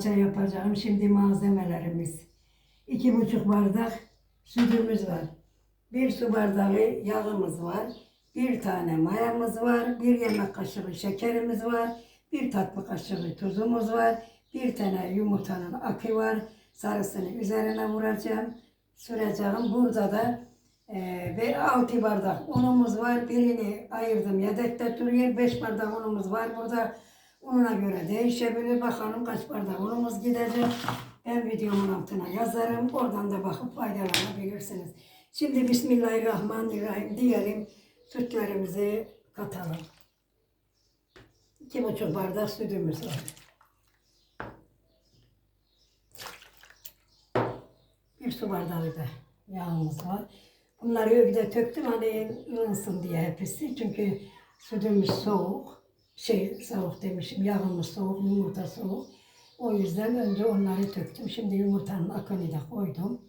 poğaça yapacağım. Şimdi malzemelerimiz. iki buçuk bardak sütümüz var. Bir su bardağı yağımız var. Bir tane mayamız var. Bir yemek kaşığı şekerimiz var. Bir tatlı kaşığı tuzumuz var. Bir tane yumurtanın akı var. Sarısını üzerine vuracağım. Süreceğim. Burada da e, ve 6 bardak unumuz var. Birini ayırdım yedekte duruyor. 5 bardak unumuz var. Burada ununa göre değişebilir. Bakalım kaç bardak unumuz gidecek. Ben videomun altına yazarım. Oradan da bakıp faydalanabilirsiniz. Şimdi Bismillahirrahmanirrahim diyelim. Sütlerimizi katalım. İki buçuk bardak sütümüz var. Bir su bardağı da yağımız var. Bunları ögde töktüm hani ılınsın diye hepsi. Çünkü sütümüz soğuk. Şey soğuk demişim yağımız soğuk, yumurta soğuk. O yüzden önce onları töktüm. Şimdi yumurtanın akını da koydum.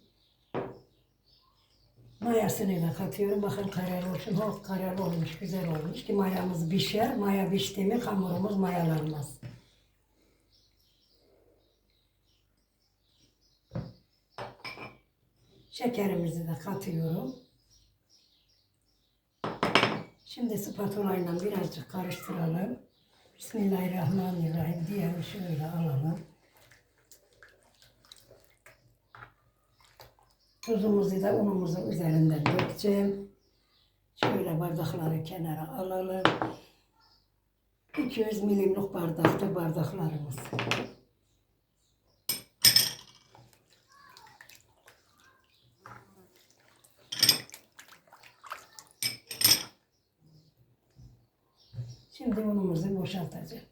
Mayasını da katıyorum. Bakın kararlı olsun. Oh, kararlı olmuş, güzel olmuş ki mayamız pişer. Maya pişti mi hamurumuz mayalanmaz. Şekerimizi de katıyorum. Şimdi spatula ile birazcık karıştıralım. Bismillahirrahmanirrahim diyelim şöyle alalım. Tuzumuzu da unumuzun üzerinden dökeceğim. Şöyle bardakları kenara alalım. 200 milimlik bardakta bardaklarımız. Şimdi unumuzu boşaltacağım.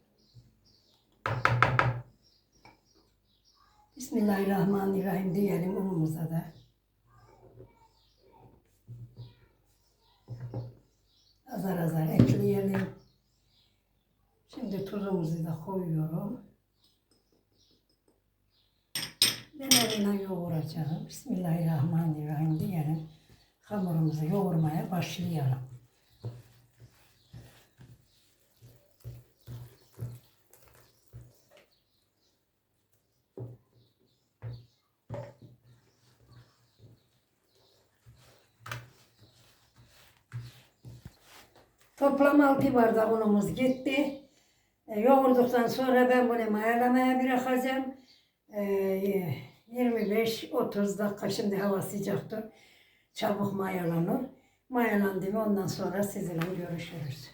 Bismillahirrahmanirrahim diyelim unumuza da. Azar azar ekleyelim. Şimdi tuzumuzu da koyuyorum. Eline yoğuracağım. Bismillahirrahmanirrahim diyelim. Hamurumuzu yoğurmaya başlayalım. 6 bardak unumuz gitti. E, yoğurduktan sonra ben bunu mayalamaya bırakacağım. E, 25-30 dakika şimdi hava sıcaktır. Çabuk mayalanır. Mayalandı mı ondan sonra sizinle görüşürüz.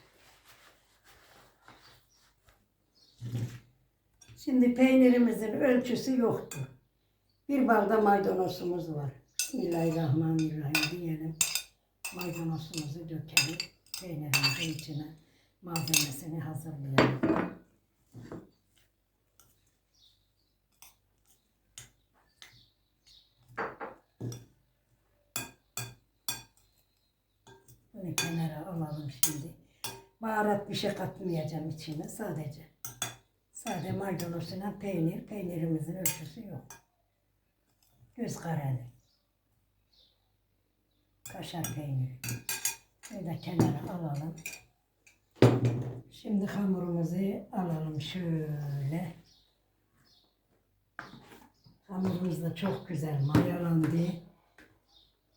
Şimdi peynirimizin ölçüsü yoktu. Bir bardak maydanozumuz var. Bismillahirrahmanirrahim diyelim. Maydanozumuzu dökelim. Peynirimizin içine malzemesini hazırlayalım. Bunu kenara alalım şimdi. Baharat bir şey katmayacağım içine sadece. Sade maydanozla peynir. Peynirimizin ölçüsü yok. Göz kararı. Kaşar peyniri. Da kenara alalım. Şimdi hamurumuzu alalım şöyle. Hamurumuz da çok güzel mayalandı.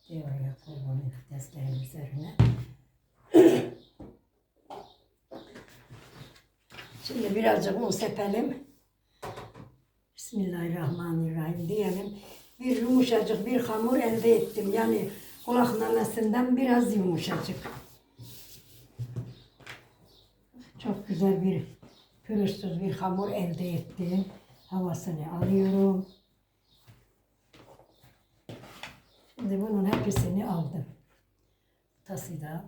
Diyor bunu tezgahın üzerine. Şimdi birazcık un sepelim. Bismillahirrahmanirrahim diyelim. Bir yumuşacık bir hamur elde ettim. Yani kulak nanesinden biraz yumuşacık. Çok güzel bir pürüzsüz bir hamur elde ettim. Havasını alıyorum. Şimdi bunun hepsini aldım. Tası da.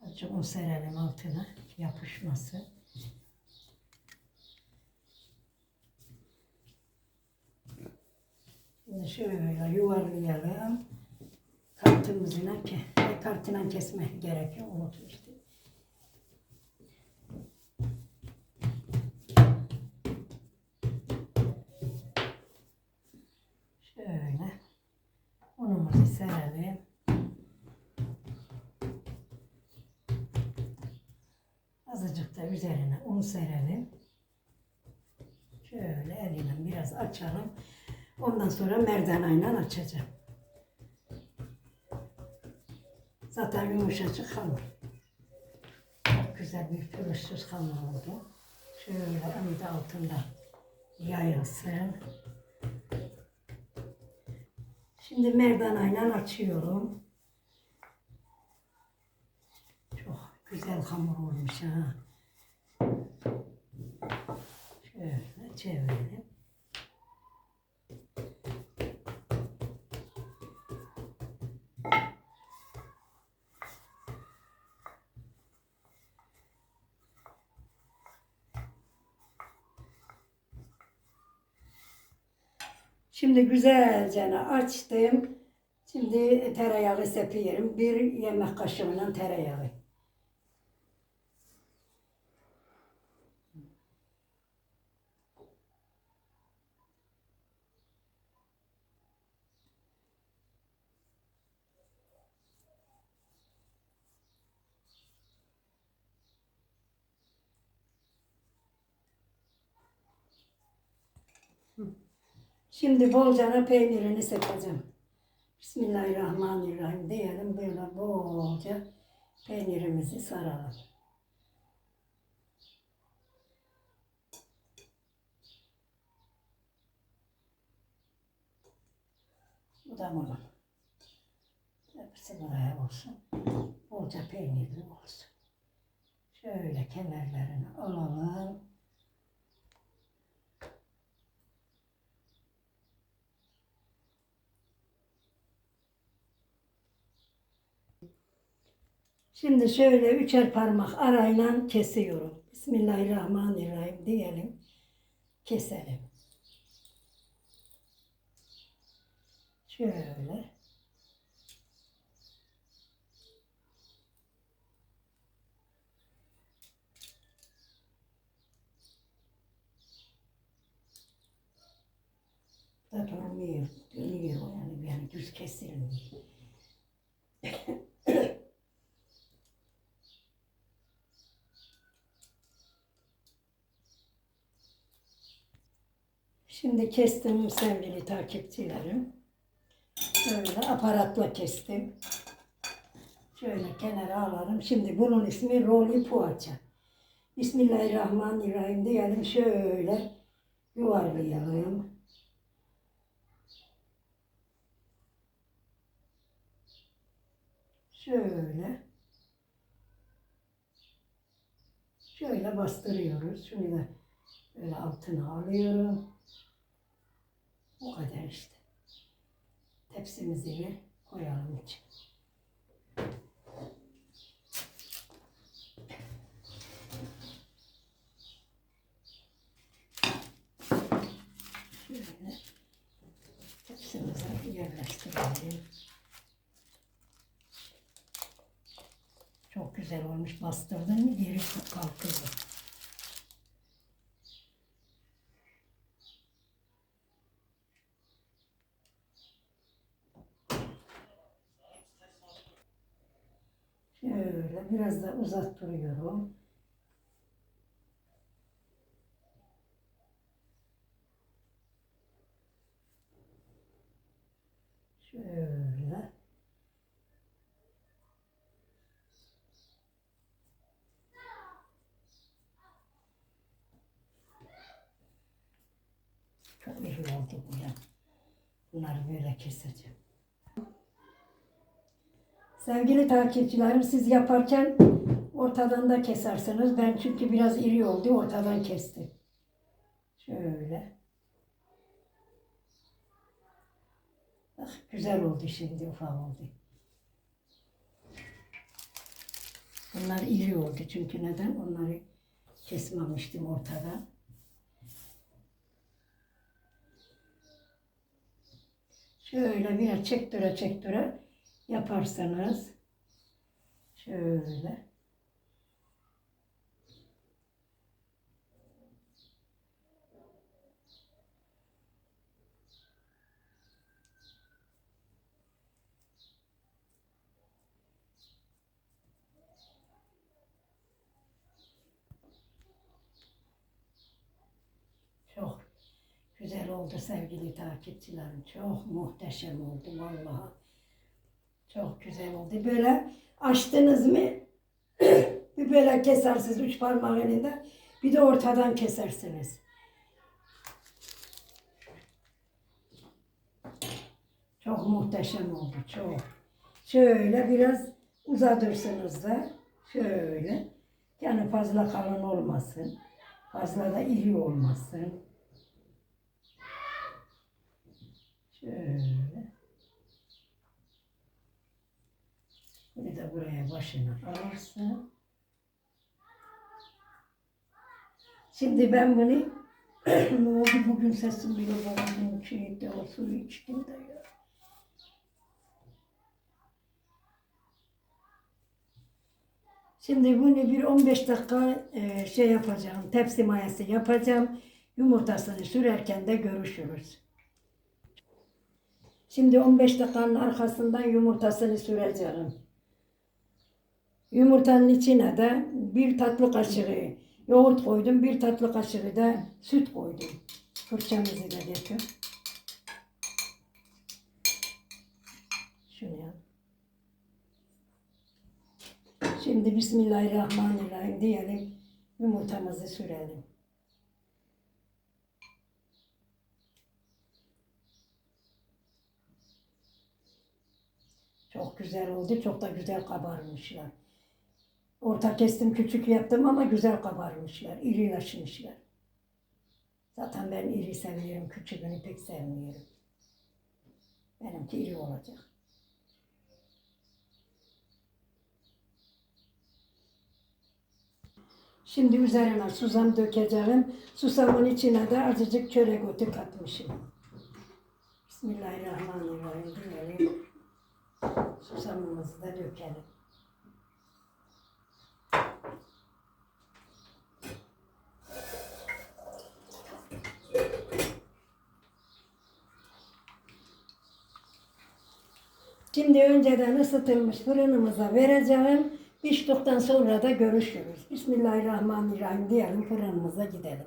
Azıcık un serelim altına yapışması. Şöyle yuvarlayalım. Kartımızla ke kartına kesme gerekiyor. Unutmuştum. Şöyle unumuzu serelim. Azıcık da üzerine un serelim. eliyle biraz açalım. Ondan sonra merdanayla açacağım. Zaten yumuşacık hamur. Güzel bir pürüzsüz hamur oldu. Şöyle onu da altında yayılsın. Şimdi merdanayla açıyorum. Çok güzel hamur olmuş ha. Şöyle çevirelim. Şimdi güzelce açtım. Şimdi tereyağı sepiyorum. Bir yemek kaşığıyla tereyağı. Şimdi bolcana peynirini sepeceğim. Bismillahirrahmanirrahim diyelim böyle bolca peynirimizi saralım. Bu da bunun. Hepsi buraya olsun. Bolca peynirli olsun. Şöyle kenarlarını alalım. Şimdi şöyle üçer parmak arayla kesiyorum. Bismillahirrahmanirrahim diyelim. Keselim. Şöyle. Da durmuyor. Dönüyor yani, yani düz kesilmiyor. Şimdi kestim sevgili takipçilerim. Şöyle aparatla kestim. Şöyle kenara alalım. Şimdi bunun ismi roli poğaça. Bismillahirrahmanirrahim diyelim. Şöyle yuvarlayalım. Şöyle. Şöyle bastırıyoruz. Şunu da böyle altına alıyorum. O kadar işte. Tepsimizi bir koyalım içine. Şöyle yerleştirelim. Çok güzel olmuş. Bastırdın mı geri kalkıyor. Şöyle biraz da uzattırıyorum. Şöyle. Çok iyi oldu bu ya. Bunları böyle keseceğim. Sevgili takipçilerim siz yaparken ortadan da kesersiniz. Ben çünkü biraz iri oldu ortadan kestim. Şöyle. Bak güzel oldu şimdi ufak oldu. Bunlar iri oldu çünkü neden? Onları kesmemiştim ortadan. Şöyle bir çektire çektire yaparsanız şöyle çok güzel oldu sevgili takipçilerim. Çok muhteşem oldu vallahi. Çok güzel oldu. Böyle açtınız mı bir böyle kesersiniz üç parmak elinde. Bir de ortadan kesersiniz. Çok muhteşem oldu. Çok. Şöyle biraz uzatırsınız da. Şöyle. Yani fazla kalın olmasın. Fazla da iri olmasın. Şöyle. Bunu da buraya başına alırsın. Şimdi ben bunu ne oldu bugün sesim bile babamın şeyde o suyu içtim de ya. Şimdi bunu bir 15 dakika e, şey yapacağım, tepsi mayası yapacağım. Yumurtasını sürerken de görüşürüz. Şimdi 15 dakikanın arkasından yumurtasını süreceğim. Yumurtanın içine de bir tatlı kaşığı yoğurt koydum, bir tatlı kaşığı da süt koydum. Fırçamızı da getir. Şunu yap. Şimdi Bismillahirrahmanirrahim diyelim. Yumurtamızı sürelim. Çok güzel oldu. Çok da güzel kabarmışlar. Orta kestim, küçük yaptım ama güzel kabarmışlar. irileşmişler. Zaten ben iri seviyorum. Küçüğünü pek sevmiyorum. Benimki iri olacak. Şimdi üzerine susam dökeceğim. Susamın içine de azıcık çörek otu katmışım. Bismillahirrahmanirrahim diyelim. Susamımızı da dökelim. Şimdi önceden ısıtılmış fırınımıza vereceğim. Piştikten sonra da görüşürüz. Bismillahirrahmanirrahim diyelim fırınımıza gidelim.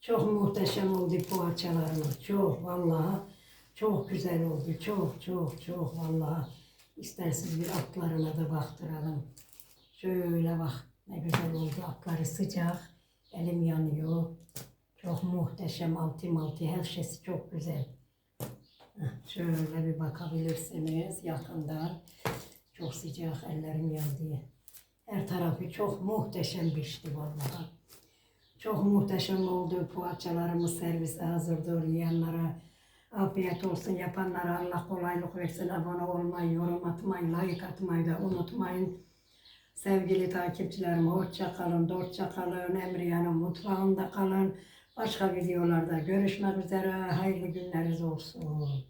Çok muhteşem oldu poğaçalarımız. Çok vallahi. Çok güzel oldu. Çok çok çok vallahi. İsterseniz bir altlarına da baktıralım. Şöyle bak ne güzel oldu. Altları sıcak. Elim yanıyor. Çok muhteşem altı maltı her şeysi çok güzel. Şöyle bir bakabilirsiniz yakından. Çok sıcak ellerim yandı. Her tarafı çok muhteşem pişti vallahi. Çok muhteşem oldu. Poğaçalarımız servise hazırdır. Yiyenlere afiyet olsun. Yapanlara Allah kolaylık versin. Abone olmayı, yorum atmayı, like atmayı da unutmayın. Sevgili takipçilerim hoşça kalın, dostça kalın. Emriye'nin mutfağında kalın. Başka videolarda görüşmek üzere. Hayırlı günleriniz olsun.